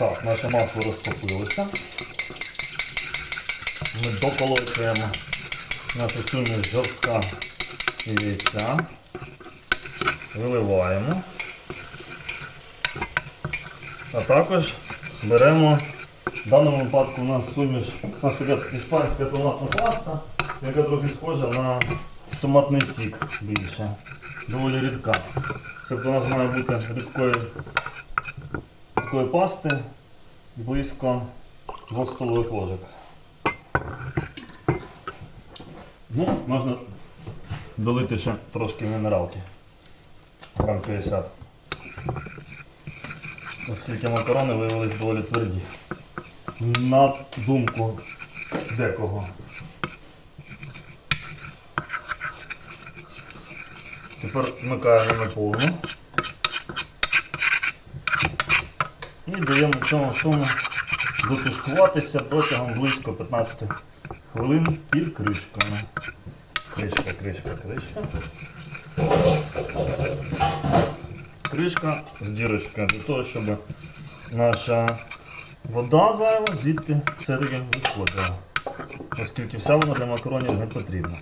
Так, наше масло розтопилося. Ми доколочуємо нашу суміш жовтка і яйця. Виливаємо. А також беремо, в даному випадку у нас суміш, у нас така іспанська томатна паста, яка трохи схожа на томатний сік більше. Доволі рідка. Тобто у нас має бути рідкої такої пасти близько 2 столових ложок. Ну, можна долити ще трошки мінералки. Грам 50. Оскільки макарони виявились доволі тверді. На думку декого. Тепер вмикаємо на повну. І даємо цьому всьому дотушкуватися протягом близько 15 хвилин під кришкою. Кришка, кришка, кришка. Кришка з дірочкою для того, щоб наша вода зайва звідти все-таки виходила. Оскільки вся вона для макаронів не потрібна.